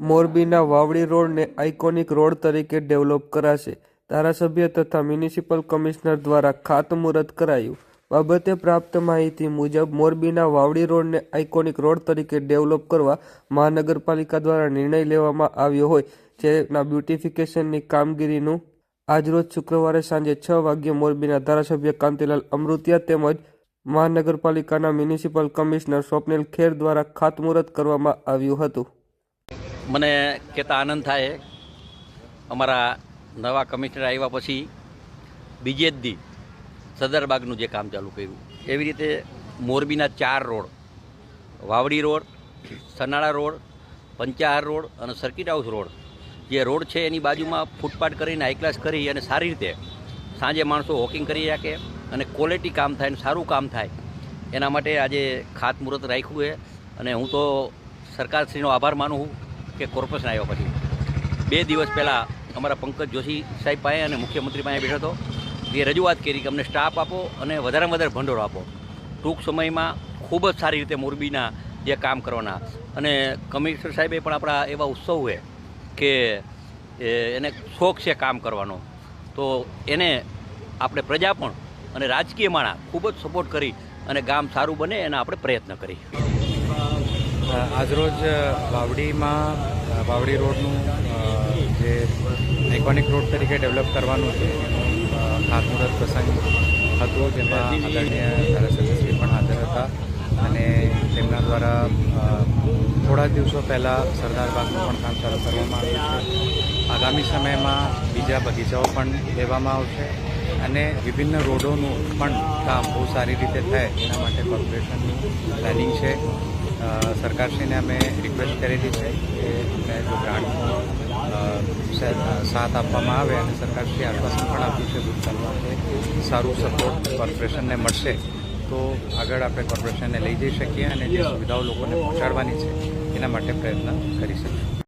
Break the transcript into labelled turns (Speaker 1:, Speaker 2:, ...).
Speaker 1: મોરબીના વાવડી રોડને iconic road તરીકે ડેવલપ કરાશે. ધારાસભ્ય તથા મ્યુનિસિપલ કમિશનર દ્વારા ખાતમુહૂર્ત કરાયું. બાબતે પ્રાપ્ત માહિતી મુજબ, મોરબીના વાવડી રોડને આઇકોનિક રોડ તરીકે ડેવલપ કરવા મહાનગરપાલિકા દ્વારા નિર્ણય લેવામાં આવ્યો હોય, જેના બ્યુટિફિકેશનની કામગીરીનું આજરોજ શુક્રવારે સાંજે છ વાગ્યે મોરબીના ધારાસભ્ય કાંતિલાલ અમૃતિયા તેમજ મહાનગરપાલિકાના મ્યુનિસિપલ કમિશનર સ્વપ્નિલ ખેર દ્વારા ખાતમુહૂર્ત કરવામાં આવ્યું હતું.
Speaker 2: મને કહેતા આનંદ થાય અમારા નવા કમિશનર આવ્યા પછી બીજે જ દી સદરબાગનું જે કામ ચાલુ કર્યું. એવી રીતે મોરબીના ચાર road, Vavdi road, Sanala road Panchahar road અને સર્કિટ હાઉસ રોડ જે રોડ છે એની બાજુમાં ફૂટપાથ કરીને હાઈ કરી અને સારી રીતે સાંજે માણસો વોકિંગ કરી શકે અને ક્વોલિટી કામ થાય અને સારું કામ થાય એના માટે આજે ખાતમુહૂર્ત રાખ્યું છે. અને હું તો સરકારશ્રીનો આભાર માનું છું. કે કોર્પોરેશન આવ્યા પછી. બે દિવસ પહેલાં અમારા પંકજ જોશી સાહેબ પાસે અને મુખ્યમંત્રી પાસે બેઠો હતો. એ રજૂઆત કરી કે અમને સ્ટાફ આપો અને વધારેમાં વધારે ભંડોળ આપો. ટૂંક સમયમાં ખૂબ જ સારી રીતે મોરબીના જે કામ કરવાના. અને કમિશનર સાહેબે પણ આપણા એવા ઉત્સવ છે કે એને શોખ છે કામ કરવાનો. તો એને આપણે પ્રજા પણ અને રાજકીય માણા ખૂબ જ સપોર્ટ કરી અને ગામ સારું બને એના આપણે પ્રયત્ન કરી
Speaker 3: અ, આજરોજ વાવડીમાં વાવડી રોડનું જે આઇકોનિક રોડ તરીકે ડેવલપ કરવાનું છે ખાતમુહૂર્ત પ્રસંગ હતો, જેમાં આદરણીય ધારાસભ્યશ્રી પણ હાજર હતા. અને તેમના દ્વારા થોડા દિવસો પહેલાં સરદાર બાગનું પણ કામ ચાલુ કરવામાં આવ્યું છે. આગામી સમયમાં બીજા બગીચાઓ પણ લેવામાં આવશે. અને વિભિન્ન રોડોનું પણ કામ બહુ સારી રીતે થાય, એના માટે કોર્પોરેશનનું પ્લાનિંગ છે. સરકારશ્રીને અમે રિક્વેસ્ટ કરેલી છે કે અમને જો ગ્રાન્ટનો સાથ આપવામાં આવે અને સરકારશ્રી આશ્વાસન પણ આપ્યું છે ભૂતકાળમાં કે સારું સપોર્ટ કોર્પોરેશનને મળશે, તો આગળ આપણે કોર્પોરેશનને લઈ જઈ શકીએ અને જે સુવિધાઓ લોકોને પહોંચાડવાની છે, એના માટે પ્રયત્ન કરી શકીએ.